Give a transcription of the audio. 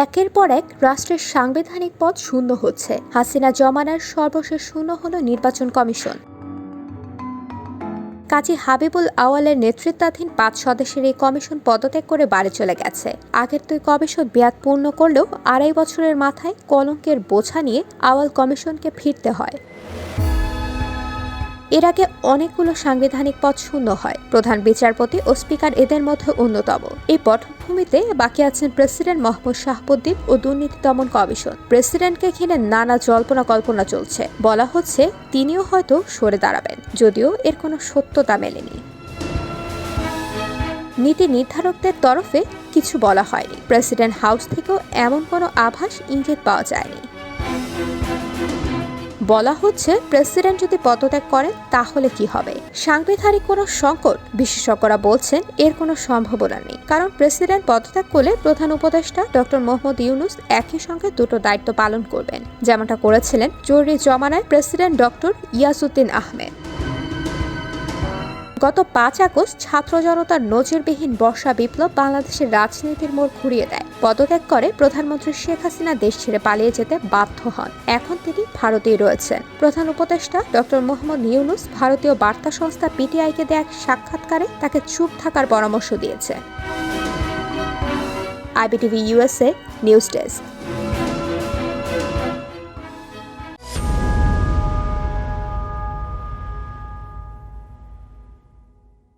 একের পর এক রাষ্ট্রের সাংবিধানিক পদ শূন্য হচ্ছে। হাসিনা জমানার সর্বশেষ শূন্য হল নির্বাচন কমিশন। কাজী হাবিবুল আওয়ালের নেতৃত্বাধীন পাঁচ সদস্যের এই কমিশন পদত্যাগ করে বাড়ি চলে গেছে। আগের দুই কমিশন মেয়াদ পূর্ণ করলেও আড়াই বছরের মাথায় কলঙ্কের বোঝা নিয়ে আওয়াল কমিশনকে ফিরতে হয়। এর আগে অনেকগুলো সাংবিধানিক পদ শূন্য হয়। প্রধান বিচারপতি ও স্পিকার এদের মধ্যে অন্যতম। এই পটভূমিতে বাকি আছেন প্রেসিডেন্ট মোহাম্মদ শাহাবুদ্দিন ও দুর্নীতি দমন কমিশন। প্রেসিডেন্টকে ঘিরে নানা জল্পনা কল্পনা চলছে। বলা হচ্ছে, তিনিও হয়তো সরে দাঁড়াবেন, যদিও এর কোনো সত্যতা মেলেনি। নীতি নির্ধারকদের তরফে কিছু বলা হয়নি। প্রেসিডেন্ট হাউস থেকেও এমন কোনো আভাস ইঙ্গিত পাওয়া যায়নি। বলা হচ্ছে, প্রেসিডেন্ট যদি পদত্যাগ করেন, তাহলে কি হবে? সাংবিধানিক কোনো সংকট বিশেষজ্ঞরা বলছেন, এর কোনো সম্ভাবনা নেই। কারণ প্রেসিডেন্ট পদত্যাগ করলে প্রধান উপদেষ্টা ডক্টর মোহাম্মদ ইউনুস একই সঙ্গে দুটো দায়িত্ব পালন করবেন। যেমনটা করেছিলেন জরুরি জমানায় প্রেসিডেন্ট ডক্টর ইয়াসুদ্দিন আহমেদ। গত পাঁচ আগস্ট ছাত্র জনতার নজিরবিহীন বর্ষা বিপ্লব বাংলাদেশের রাজনীতির মোড় ঘুরিয়ে দেয়। পদত্যাগ করে প্রধানমন্ত্রী শেখ হাসিনা দেশ ছেড়ে পালিয়ে যেতে বাধ্য হন। এখন তিনি ভারতেই রয়েছেন। প্রধান উপদেষ্টা ডক্টর মোহাম্মদ ইউনুস ভারতীয় বার্তা সংস্থা পিটিআইকে দেয়া এক সাক্ষাৎকারে তাকে চুপ থাকার পরামর্শ দিয়েছে আইবিটিভি ইউএসএ নিউজ ডেস্ক।